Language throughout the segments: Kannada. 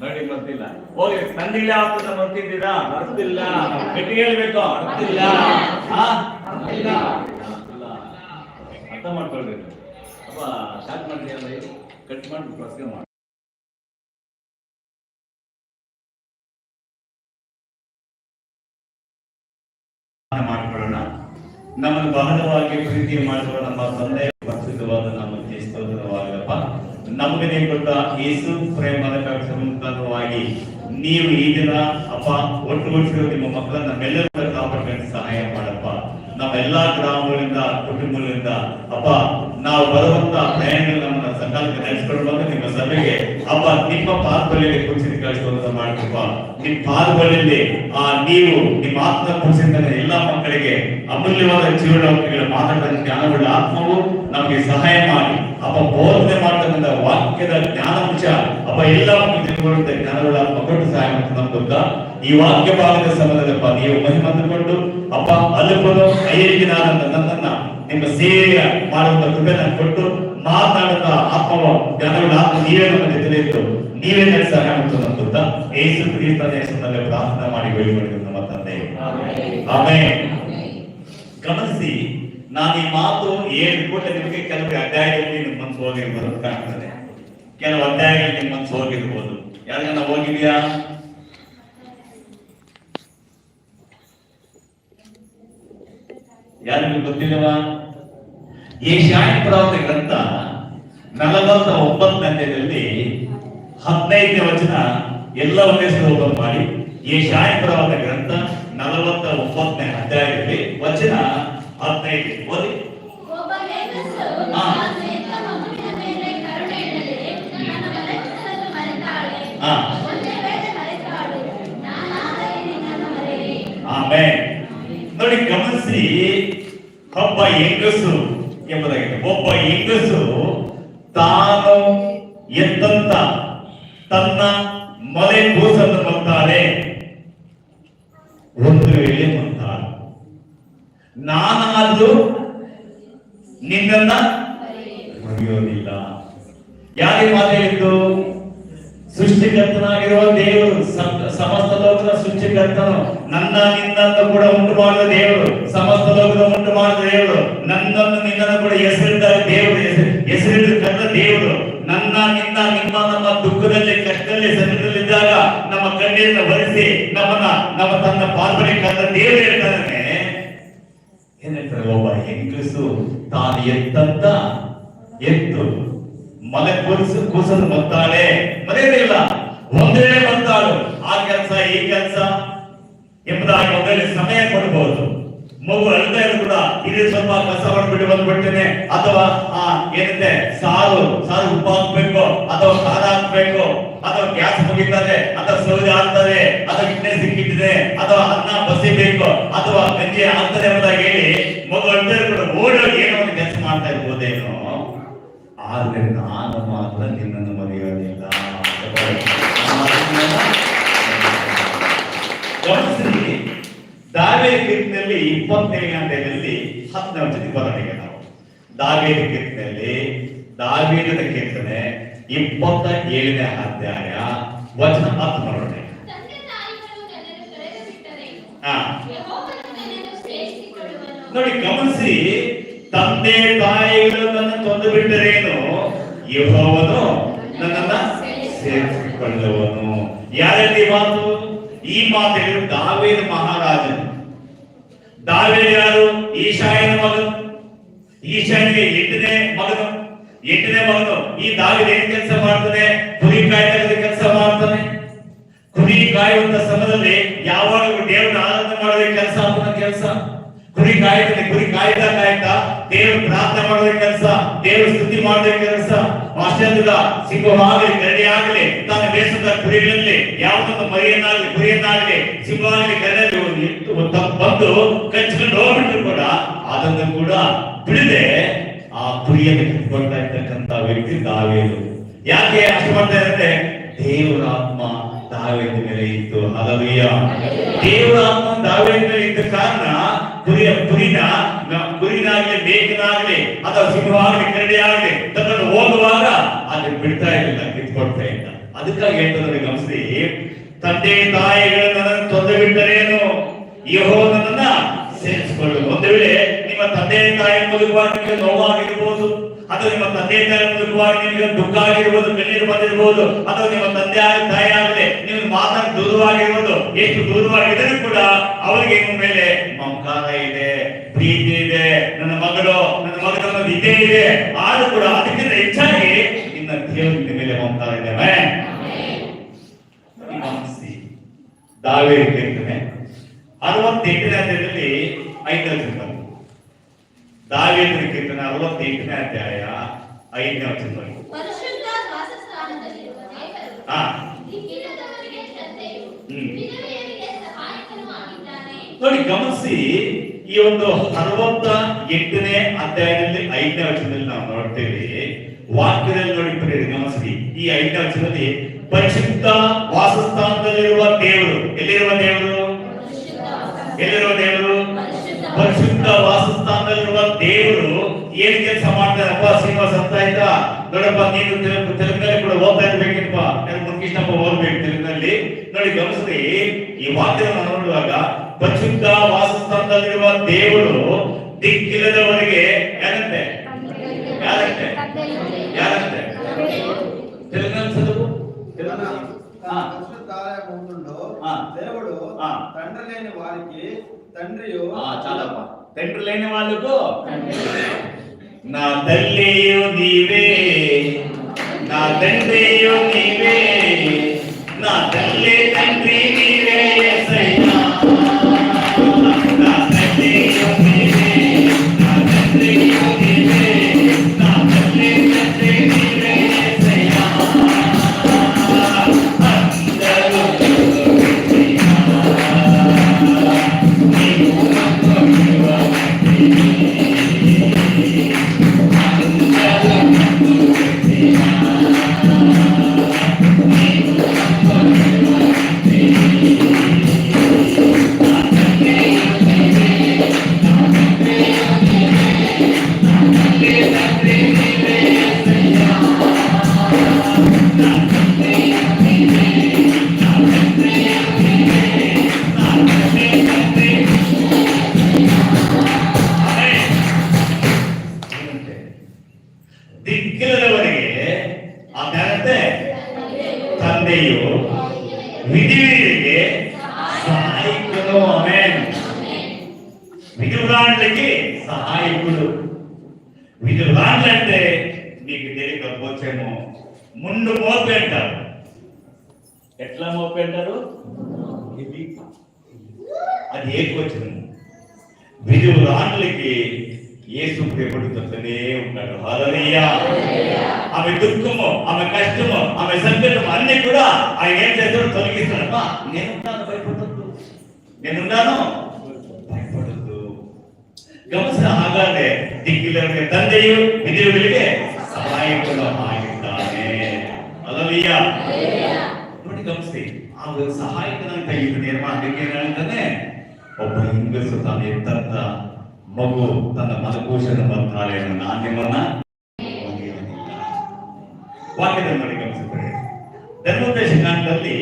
ನೋಡಿ ಮರ್ತಿಲ್ಲ ಹೋಗಿ ತಂದಿಲ್ಲ ಅಂತ ಮರ್ತಿದ್ದೀರಾ ಮರ್ತಿಲ್ಲ ಗಟ್ಟಿ ಹೇಳ್ಬೇಕು. ಮರ್ತಿಲ್ಲ ಹಾ? ಮರ್ತಿಲ್ಲ ಇಲ್ಲ. ಅರ್ಥ ಮಾಡ್ಕೊಳ್ರಿ ಅಪ್ಪ ಸ್ಟಾರ್ಟ್ ಮಾಡ್ರಿ ಅಂದ್ರೆ ಕಟ್ ಮಾಡಿ ಬಸ್ಗೆ ಮಾಡಿ. ಮಾಡಿಕೊಳ್ಳೋಣ. ನಮ್ಮನ್ನು ಬಹಳವಾಗಿ ಪ್ರೀತಿ ಮಾಡುವ ನಮ್ಮ ತಂದೆ ಪರಿಶುದ್ಧವಾದ ನಮ್ಮ ಸ್ತೋತ್ರವಾಗಪ್ಪ ನಮಗೆ ಗೊತ್ತಾ ಯೇಸು ಪ್ರೇಮದ ಸಂತಾನವಾಗಿ ನೀವು ಈ ದಿನ, ಅಪ್ಪ ಒಟ್ಟುಗೂಡಿಸಿರೋ ನಿಮ್ಮ ಮಕ್ಕಳನ್ನ ನಮ್ಮೆಲ್ಲರ ಕಾಪಾಡಬೇಕು ಸಹಾಯ ಮಾಡಪ್ಪ. ನಮ್ಮೆಲ್ಲಾ ಗ್ರಾಮಗಳಿಂದ, ಕುಟುಂಬಗಳಿಂದ, ಅಪ್ಪ, ನಾವು ಬರುವಂತ ಪ್ರಯಾಣಗಳು ಸಂಕಲ್ಪ ನಡೆಸಿಕೊಳ್ಳುವಾಗ ನಿಮ್ಮ ಸಭೆಗೆ, ಅಪ್ಪ, ನಿಮ್ಮ ಪಾದಗಳಲ್ಲಿ ಕುರಿಸಿ ಕಳಿಸುವಂತ ಮಾಡ್ತಪ್ಪ ನಿಮ್ಮ ಪಾದಗಳಲ್ಲಿ ಆ, ನೀವು ನಿಮ್ಮ ಆತ್ಮ ಕುರಿಸಿದ ಎಲ್ಲಾ ಮಕ್ಕಳಿಗೆ ಅಮೂಲ್ಯವಾದ ಜೀವನ ಮಾತಾಡಿದ ಜ್ಞಾನವುಳ್ಳ ಆತ್ಮವು ನಮಗೆ ಸಹಾಯ ಮಾಡಿ. ಅಪ್ಪ ಬೋಧನೆ ಮಾಡ್ತಕ್ಕಂಥ ವಾಕ್ಯದ ಜ್ಞಾನಾಂಶ ಅಪ್ಪ ಎಲ್ಲ ಮಕ್ಕಳು ತಿಳ್ಕೊಳ್ಳುವಂತ ಮಕ್ಕಳು ಆತ್ಮ ಕೊಟ್ಟು ಸಹಾಯ ಮಾಡ್ತದೆ ಗೊತ್ತಾ? ಈ ವಾಕ್ಯ ಭಾಗದ ಸಂಬಂಧದಪ್ಪ ನೀವು ಮಹಿಮಂದುಕೊಂಡು ಅಪ್ಪ ಅಲ್ಲುಕೊಂಡು ನಾನಂತ ನನ್ನನ್ನ ನಿಮ್ಮ ಸೇವೆಯ ಮಾಡುವಂತ ಕೃಪೆನ ಕೊಟ್ಟು ಮಾತನಾಡುತ್ತ ಆತ್ಮವ ಜ್ಞಾನಗಳ ಆತ್ಮ ನೀವೇ ನಮಗೆ ತಿಳಿಯಿತು ನೀವೇ ನನಗೆ ಸಹಾಯ ಮಾಡ್ತದೆ ಏಸು ಕ್ರಿಸ್ತನ ಹೆಸರಿನಲ್ಲಿ ಪ್ರಾರ್ಥನೆ ಮಾಡಿ ಬೇಡಿಕೊಂಡಿದ್ದು ನಮ್ಮ ತಂದೆ. ಆಮೇಲೆ ಗಮನಿಸಿ ನಾನು ಈ ಮಾತು ಏಳು ಕೂಡಲೇ ನಿಮಗೆ ಕೆಲವು ಅಧ್ಯಾಯಗಳಲ್ಲಿ ನಿಮ್ಮ ಮನಸ್ಸು ಹೋಗಿರ್ಬೋದು ಕಾಣ್ತದೆ. ಕೆಲವು ಅಧ್ಯಾಯಗಳಲ್ಲಿ ನಿಮ್ಮ ಮನಸ್ಸು ಹೋಗಿರ್ಬೋದು. ಯಾರಿಗಾನ ಹೋಗಿದ್ಯಾ? ಯಾರಿಗೂ ಗೊತ್ತಿಲ್ಲವಾ? ಈ ಶಾಯಿ ಪ್ರವೃತ್ತಿ ಗ್ರಂಥ ನಲವತ್ತ ಒಂಬತ್ತನೇದಲ್ಲಿ ಹದಿನೈದನೇ ವಚನ ಎಲ್ಲ ಒಂದೇ ಓಪನ್ ಮಾಡಿ ಈ ಶಾಯಿ ಪ್ರವೃತ್ತಿ ಗ್ರಂಥ ನಲವತ್ತ ಒಂಬತ್ತನೇ ಅಧ್ಯಾಯದಲ್ಲಿ ವಚನ ಹದಿನೈದು. ಓದಿ. ನೋಡಿ ಗಮನಿಸಿ ಒಬ್ಬ ಹೆಂಗಸು ಎಂಬುದಾಗಿದೆ. ಒಬ್ಬ ಹೆಂಗಸು ತಾನು ಎತ್ತಂತ ತನ್ನ ಮಲೆ ಕೂಸನ್ನು ಮತ್ತಾಳೆ ಒಂದು ವೇಳೆ ಮತ್ತಾಳೆ ನಾನಾದ್ರೂ ನಿನ್ನನ್ನ ಮರೆಯೋದಿಲ್ಲ. ಯಾರಿಗೆ ಮಾತು ಹೇಳಿದ್ದು? ಸೃಷ್ಟಿಕರ್ತನಾಗಿರುವ ದೇವರು ಸಮಸ್ತ ಲೋಕದ ಸೃಷ್ಟಿಕರ್ತನು. ನನ್ನ, ನಿನ್ನನ್ನು ಕೂಡ ಉಂಟು ಮಾಡಿದ ದೇವರು, ಸಮಸ್ತ ಲೋಕದ ಉಂಟು ಮಾಡಿದ ದೇವರು. ನನ್ನನ್ನು ನಿನ್ನನ್ನು ಕೂಡ ಹೆಸರಿದ್ದ ದೇವರು, ಹೆಸರು- ಹೆಸರಿಟ್ಟು ಕರೆದ ದೇವರು. ನನ್ನ, ನಿನ್ನ, ನಿಮ್ಮ, ನಮ್ಮ ದುಃಖದಲ್ಲಿ, ಕಷ್ಟದಲ್ಲಿ ಸಮಯದಲ್ಲಿದ್ದಾಗ ನಮ್ಮ ಕಣ್ಣೀರನ್ನು ಬರೆಸಿ ನಮ್ಮನ್ನ, ನಮ್ಮ ತನ್ನ ಪಾಲ್ಪನೆ ಕರೆದ ದೇವರು ಹೇಳ್ತಾನೆ ಏನ್ ಒಬ್ಬ ಹೆಂಗಸು ತಾನು ಎತ್ತಂತ ಎತ್ತು ಮಲೆ ಕೂರಿಸು ಕೂಸನ್ನು ಮತ್ತಾಳೆ. ಮರೆಯೋದಿಲ್ಲ ಒಂದೇ ಮತ್ತಾಳು. ಆ ಕೆಲಸ, ಈ ಕೆಲಸ. ಎಂಬುದಾಗಿ ಒಂದರಲ್ಲಿ ಸಮಯ ಕೊಡಬಹುದು ಮಗು ಅಳ್ತಾ ಇದ್ರು ಕೂಡ ಇಲ್ಲಿ ಸ್ವಲ್ಪ ಕಸ ಹೊಡ್ಬಿಟ್ಟು ಬಂದ್ಬಿಡ್ತೇನೆ. ಅಥವಾ, ಆ ಏನಿದೆ ಸಾರು ಸಾರು ಉಪ್ಪು ಹಾಕ್ಬೇಕು ಅಥವಾ ಖಾರ ಹಾಕ್ಬೇಕು, ಅಥವಾ ಗ್ಯಾಸ್ ಮುಗಿತದೆ, ಅಥವಾ ಸೌದೆ ಆಗ್ತದೆ, ಅಥವಾ ಎಣ್ಣೆ ಸಿಕ್ಕಿಟ್ಟಿದೆ, ಅಥವಾ ಅನ್ನ ಬಸಿಬೇಕು, ಅಥವಾ ಗಂಜಿ ಆಗ್ತದೆ ಅಂತ ಹೇಳಿ ಮಗು ಕೂಡ ಓಡೋಗಿ ಏನೋ ಒಂದು ಕೆಲಸ ಮಾಡ್ತಾ ಇರ್ಬೋದೇನೋ ಆದ್ರೆ ನಾನು ಮಾತ್ರ ನಿನ್ನನ್ನು ಮರೆಯೋದಿಲ್ಲ ಕೀರ್ತನೆಯಲ್ಲಿ ಇಪ್ಪತ್ತೇಳನೇ ಹತ್ತನೇ ವಚನ ಬರೋಣಿಗೆ ನಾವು. ದಾವೇದ ಕೀರ್ತನೆಯಲ್ಲಿ ದಾವೇದ ಕೀರ್ತನೆ ಇಪ್ಪತ್ತ ಏಳನೇ ಅಧ್ಯಾಯ ವಚನ ಹತ್ತು ನೋಡೋಣ. ನೋಡಿ, ಗಮನಿಸಿ, ತಂದೆ ತಾಯಿಗಳು ನನ್ನ ತೊಂದು ಬಿಟ್ಟರೇನು ಯೆಹೋವನು ನನ್ನನ್ನ ಸೇರಿಸಿಕೊಳ್ಳುವನು. ಯಾರಲ್ಲಿ ಮಾತು? ಈ ಮಾತು ಹೇಳಿದ್ರು ದಾವೇದ ಮಹಾರಾಜನು. ದಾವೇದ ಯಾರು? ಈಶಾಯನ ಮಗನು ಈಶಾನಿಗೆ ಎಂಟನೇ ಮಗನು ಎಂಟನೇ ಮಗನು ಈ ದಾವಿದ ಏನ್ ಕೆಲಸ ಮಾಡ್ತಾನೆ? ಕುರಿ ಕಾಯ್ತಾ ಕೆಲಸ ಮಾಡ್ತಾನೆ. ಕುರಿ ಕಾಯುವಂತ ಸಮಯದಲ್ಲಿ ಯಾವಾಗಲೂ ದೇವರ ಆರಾಧನೆ ಮಾಡೋದೇ ಕೆಲಸ ಆತನ ಕೆಲಸ? ಕುರಿ ಕಾಯ್ತಾನೆ ಕುರಿ ಕಾಯ್ತಾ ಕಾಯ್ತಾ ದೇವ್ರ ಪ್ರಾರ್ಥನೆ ಮಾಡೋದೇ ಕೆಲಸ, ದೇವ್ರ ಸ್ತುತಿ ಮಾಡೋದೇ ಕೆಲಸ. ಅಷ್ಟೇ ಸಿಂಹವಾಗಲಿ ದೇಶದ ಕುರಿಗಳಲ್ಲಿ, ಯಾವುದೊಂದು ಮರಿಯನ್ನಾಗಲಿ, ಕುರಿಯನ್ನಾಗಲಿ, ಸಿಂಹವಾಗಲಿ ಕರಡಿ ಬಂದು ಕಚ್ಚಿಕೊಂಡು ಹೋಗ್ಬಿಟ್ರು ಕೂಡ, ಅದನ್ನು ಕೂಡ ಬಿಡದೆ ಆ ಕುರಿಯನ್ನು ಕಿತ್ಕೊಳ್ತಾ ಇರ್ತಕ್ಕಂತ ವ್ಯಕ್ತಿ ದಾವೇದು ಯಾಕೆ ಅಷ್ಟು ಮಾಡ್ತಾ ಇರುತ್ತೆ? ದೇವರ ಆತ್ಮ ದಾವೇದ ಮೇಲೆ ಇತ್ತು. ಹಲವೀಯ ದೇವರ ಆತ್ಮ ದಾವೇದ ಮೇಲೆ ಇದ್ದ ಕಾರಣ ಕುರಿಯ ಕುರಿನ ಕುರಿನಾಗ್ಲಿ ಬೇಕನಾಗ್ಲಿ ಅಥವಾ ಸಿಂಹವಾಗ್ಲಿ ಕರಡಿ ಆಗ್ಲಿ ತಗೊಂಡು ಹೋಗುವಾಗ ಅಲ್ಲಿ ಬಿಡ್ತಾ ಇರಲಿಲ್ಲ, ಕಿತ್ಕೊಳ್ತಾ ಅದಕ್ಕಾಗಿ ಹೇಳ್ತಾರೆ ಗಮನಿಸಿ ತಂದೆ ತಾಯಿಗಳನ್ನ ತೊಂದರೆ ಬಿಟ್ಟರೇನು ಯಹೋ ನನ್ನನ್ನ ಸೇರಿಸಿಕೊಳ್ಳಬೇಕು ಒಂದು ವೇಳೆ ನಿಮ್ಮ ತಂದೆ ತಾಯಿ ಮೂಲಕವಾಗಿ ನಿಮಗೆ ನೋವಾಗಿರ್ಬೋದು, ಅಥವಾ ನಿಮ್ಮ ತಂದೆ ತಾಯಿ ಮೂಲಕವಾಗಿ ನಿಮಗೆ ದುಃಖ ಆಗಿರ್ಬೋದು ಕಣ್ಣೀರು ಬಂದಿರ್ಬೋದು, ಅಥವಾ ನಿಮ್ಮ ತಂದೆ ತಾಯಿ ಆಗದೆ ನಿಮ್ಮ ಮಾತಾಡಿ ದೂರವಾಗಿರ್ಬೋದು, ಎಷ್ಟು ದೂರವಾಗಿದ್ದರೂ ಕೂಡ ಅವರಿಗೆ ನಿಮ್ಮ ಮೇಲೆ ಮಮಕಾರ ಇದೆ, ಪ್ರೀತಿ ಇದೆ. ನನ್ನ ಮಗಳು, ನನ್ನ ಮಗನ ವಿದ್ಯೆ ಇದೇ ಇದೆ ಆದ್ರೂ ಕೂಡ ಅದಕ್ಕಿಂತ ಹೆಚ್ಚಾಗಿ ನಿನ್ನ ದೇವರು ನಿನ್ನ ಮೇಲೆ ಮಮಕಾರ ಇದೆ ಆಮೆನ್. ನೋಡಿ ಗಮನಿಸಿ ದಾವೇರಿ ಕೀರ್ತನೆ ಅರವತ್ತೆಂಟನೇ ಅಧ್ಯಾಯದಲ್ಲಿ ಐದನೇ ವಚನ ದಾವೇರಿ ಕೀರ್ತನೆ ಅರವತ್ತೆಂಟನೇ ಅಧ್ಯಾಯ ಐದನೇ ವಚನ ಹಾ. ನೋಡಿ ಗಮನಿಸಿ ಈ ಒಂದು ಅರವತ್ತ ಎಂಟನೇ ಅಧ್ಯಾಯದಲ್ಲಿ ಐದನೇ ವಚನದಲ್ಲಿ ನಾವು ನೋಡ್ತೇವೆ. ವಾಕ್ಯದಲ್ಲಿ ನೋಡಿ ಪ್ರಿಯರೇ, ಗಮನಿಸಿ. ಈ ಐದನೇ ವಚನದಲ್ಲಿ ಪರಿಶುದ್ಧ ವಾಸಸ್ಥಾನದಲ್ಲಿರುವ ದೇವರು. ಎಲ್ಲಿರುವ ದೇವರು? ಎಲ್ಲಿರುವ ದೇವರು? ಪರಿಶುದ್ಧ ವಾಸಸ್ಥಾನದಲ್ಲಿರುವ ದೇವರು ಏನ್ ಕೆಲಸ ಮಾಡ್ತಾರಪ್ಪ ಶ್ರೀನಿವಾಸ ಅಂತ ಆಯ್ತಾ? ನೋಡಪ್ಪ ನೀನು ತೆಲುಗಿನಲ್ಲಿ ಕೂಡ ಓದ್ತಾ ಇರ್ಬೇಕಿಪ್ಪ ನಾನು ಕೃಷ್ಣಪ್ಪ ಓದ್ಬೇಕು ತೆಲುಗಿನಲ್ಲಿ ನೋಡಿ ಗಮನಿಸಿ ಈ ವಾಕ್ಯವನ್ನು ನೋಡುವಾಗ ಪರಿಶುದ್ಧ ವಾಸಸ್ಥಾನದಲ್ಲಿರುವ ದೇವರು ದಿಕ್ಕಿಲ್ಲದವರಿಗೆ ಯಾರಂತೆ? ಯಾರಂತೆ? ಯಾರಂತೆ? ತೆಲುಗಿನಲ್ಲಿ పరిశుద్ధాలయముందుండో. దేవుడు. తండ్రి లేని వారికి చాలప్ప తండ్రి లేని వాళ్ళకు? నా తల్లియు నీవే. నా తండ్రియు నీవే. నా తల్లి తండ్రి నీవే. ಅದಂತೆ ತಂದೆಯು ವಿಧಿವೀರಿಗೆ సహాయకుడు ఆమేన్ విధురాండ్లకి సహాయకుడు విధురాండ్లు అంటే నీకు తెలియకపోవచ్చేమో ముందు మోపి అంటారు ఎట్లా మోపి అంటారు ఇది అది ఏకొచ్చింది విధురాండ్లకి యేసు ప్రేమడుతుంటూనే ఉంటాడు హల్లెలూయా ఆమె దుఃఖము ఆమె కష్టము ఆమె సంకటము అన్ని కూడా ఆయన ఏం చేస్తాడు తొలగిస్తాడమ్మా నేనున్నాను భయపడద్దు నేనున్నాను ಭಯಪಡದ್ದು ಗಮನಿಸಿದ ಹಾಗಾದ್ರೆ ದಿಕ್ಕಿಲ್ಲವರಿಗೆ ತಂದೆಯು ವಿಧಿಯುಗಳಿಗೆ ಸಹಾಯಕನು ಆಗಿದ್ದಾನೆ ಅಲ್ಲವೀಯ ನೋಡಿ ಗಮನಿಸಿ ಆ ಒಂದು ಸಹಾಯಕನಂತ ಇದು ನಿರ್ಮಾಣಕ್ಕೆ ಏನಾಗ್ತಾನೆ ಒಬ್ಬ ಹೆಂಗಸು ತಾನು ಎತ್ತಂತ ಮಗು ತನ್ನ ಮಲಕೋಶದ ಬಂದಾಳೆ ನಾನು ನಿಮ್ಮನ್ನ ವಾಕ್ಯದ ಮಾಡಿ ಗಮನಿಸಿದ್ರೆ ಧರ್ಮೋಪದೇಶ ಕಾಂಡದಲ್ಲಿ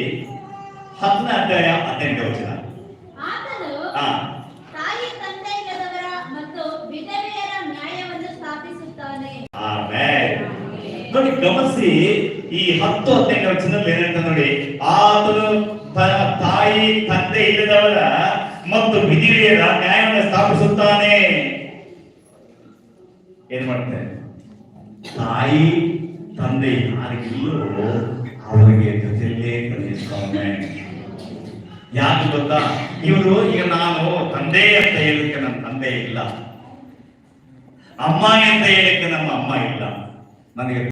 ಹತ್ತನೇ ಅಧ್ಯಾಯ ಹದಿನೆಂಟು ವಚನ. ನೋಡಿ ಗಮನಿಸಿ ಈ ಹತ್ತು ಹದಿನೈದು ವಚನದಲ್ಲಿ ಏನಂತ ನೋಡಿ ಆತನು ತಾಯಿ ತಂದೆ ಇಲ್ಲದವರ ಮತ್ತು ವಿಧಿವಿಯರ ನ್ಯಾಯವನ್ನು ಸ್ಥಾಪಿಸುತ್ತಾನೆ. ಏನ್ ಮಾಡ್ತಾರೆ ತಾಯಿ, ತಂದೆ ಯಾರಿಗಿಲ್ಲೋ ಅವರಿಗೆ ಜೊತೆಯಲ್ಲೇ ಕಳಿಸ್ತಾನೆ ಯಾಕೆ ಗೊತ್ತಾ? ಇವರು, ಈಗ ನಾನು ತಂದೆ ಅಂತ ಹೇಳಲಿಕ್ಕೆ ನಮ್ಮ ತಂದೆ ಇಲ್ಲ. ಅಮ್ಮ ಅಂತ ಹೇಳಲಿಕ್ಕೆ ನಮ್ಮ ಅಮ್ಮ ಇಲ್ಲ. ನನಗೆ